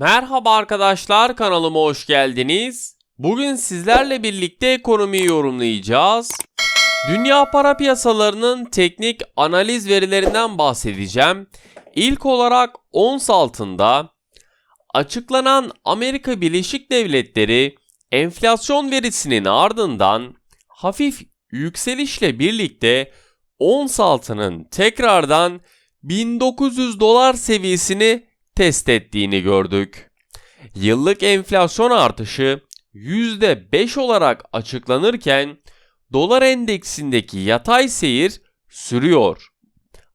Merhaba arkadaşlar kanalıma hoş geldiniz. Bugün sizlerle birlikte ekonomiyi yorumlayacağız. Dünya para piyasalarının teknik analiz verilerinden bahsedeceğim. İlk olarak ons altında açıklanan Amerika Birleşik Devletleri enflasyon verisinin ardından hafif yükselişle birlikte ons altının tekrardan 1900 dolar seviyesini test ettiğini gördük. Yıllık enflasyon artışı %5 olarak açıklanırken dolar endeksindeki yatay seyir sürüyor.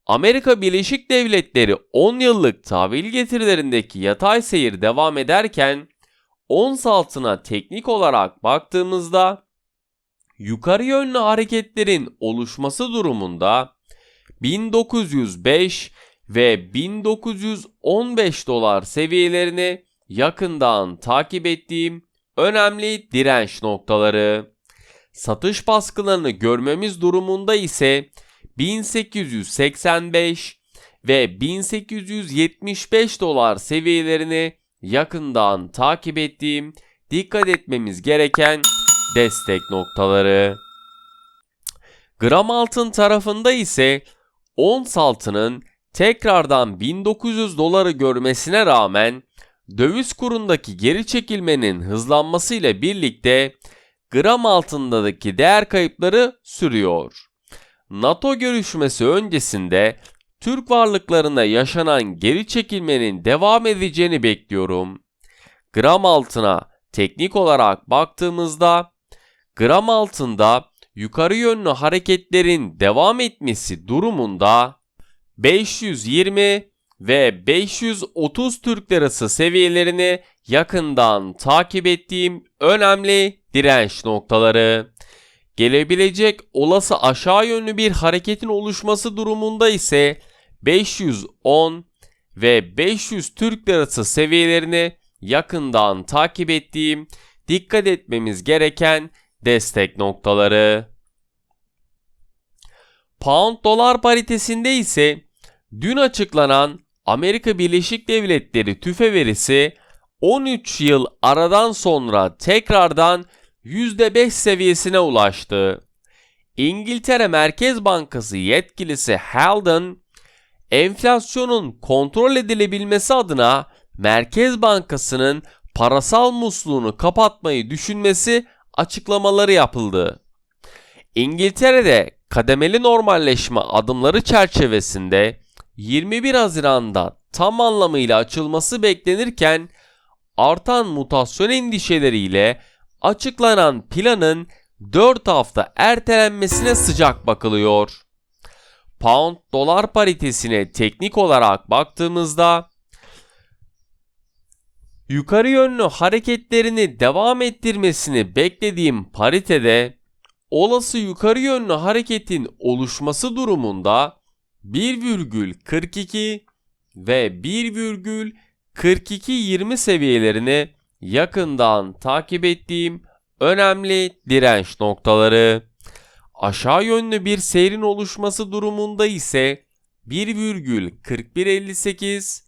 Amerika Birleşik Devletleri 10 yıllık tahvil getirilerindeki yatay seyir devam ederken ons altına teknik olarak baktığımızda yukarı yönlü hareketlerin oluşması durumunda 1905 ve 1915 dolar seviyelerini yakından takip ettiğim önemli direnç noktaları. Satış baskılarını görmemiz durumunda ise 1885 ve 1875 dolar seviyelerini yakından takip ettiğim dikkat etmemiz gereken destek noktaları. Gram altın tarafında ise ons altının tekrardan 1900 doları görmesine rağmen döviz kurundaki geri çekilmenin hızlanmasıyla birlikte gram altındaki değer kayıpları sürüyor. NATO görüşmesi öncesinde Türk varlıklarına yaşanan geri çekilmenin devam edeceğini bekliyorum. Gram altına teknik olarak baktığımızda gram altında yukarı yönlü hareketlerin devam etmesi durumunda 520 ve 530 Türk Lirası seviyelerini yakından takip ettiğim önemli direnç noktaları. Gelebilecek olası aşağı yönlü bir hareketin oluşması durumunda ise 510 ve 500 Türk Lirası seviyelerini yakından takip ettiğim dikkat etmemiz gereken destek noktaları. Pound dolar paritesinde ise dün açıklanan Amerika Birleşik Devletleri tüfe verisi 13 yıl aradan sonra tekrardan %5 seviyesine ulaştı. İngiltere Merkez Bankası yetkilisi Haldon, enflasyonun kontrol edilebilmesi adına Merkez Bankası'nın parasal musluğunu kapatmayı düşünmesi açıklamaları yapıldı. İngiltere'de kademeli normalleşme adımları çerçevesinde 21 Haziran'da tam anlamıyla açılması beklenirken artan mutasyon endişeleriyle açıklanan planın 4 hafta ertelenmesine sıcak bakılıyor. Pound dolar paritesine teknik olarak baktığımızda yukarı yönlü hareketlerini devam ettirmesini beklediğim paritede olası yukarı yönlü hareketin oluşması durumunda 1,42 ve 1,4220 seviyelerini yakından takip ettiğim önemli direnç noktaları. Aşağı yönlü bir seyrin oluşması durumunda ise 1,4158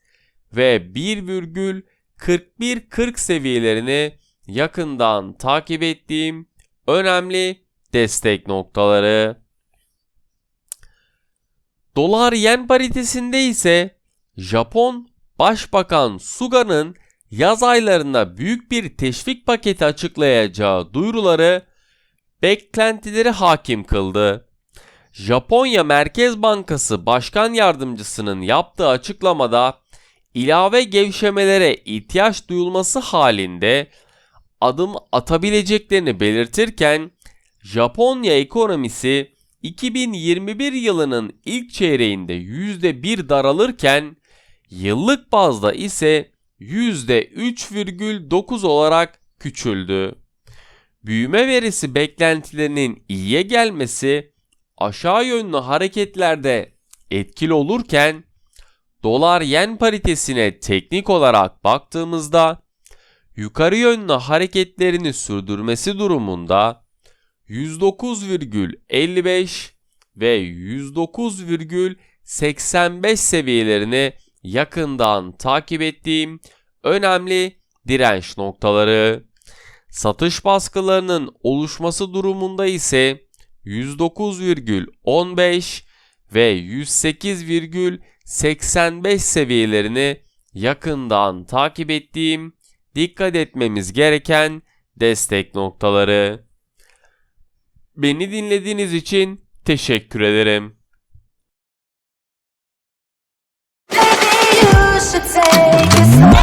ve 1,4140 seviyelerini yakından takip ettiğim önemli destek noktaları. Dolar yen paritesinde ise Japon Başbakan Suga'nın yaz aylarında büyük bir teşvik paketi açıklayacağı duyuruları beklentileri hakim kıldı. Japonya Merkez Bankası Başkan Yardımcısının yaptığı açıklamada ilave gevşemelere ihtiyaç duyulması halinde adım atabileceklerini belirtirken Japonya ekonomisi 2021 yılının ilk çeyreğinde %1 daralırken yıllık bazda ise %3,9 olarak küçüldü. Büyüme verisi beklentilerinin iyiye gelmesi aşağı yönlü hareketlerde etkili olurken dolar yen paritesine teknik olarak baktığımızda yukarı yönlü hareketlerini sürdürmesi durumunda 109,55 ve 109,85 seviyelerini yakından takip ettiğim önemli direnç noktaları. Satış baskılarının oluşması durumunda ise 109,15 ve 108,85 seviyelerini yakından takip ettiğim dikkat etmemiz gereken destek noktaları. Beni dinlediğiniz için teşekkür ederim. Maybe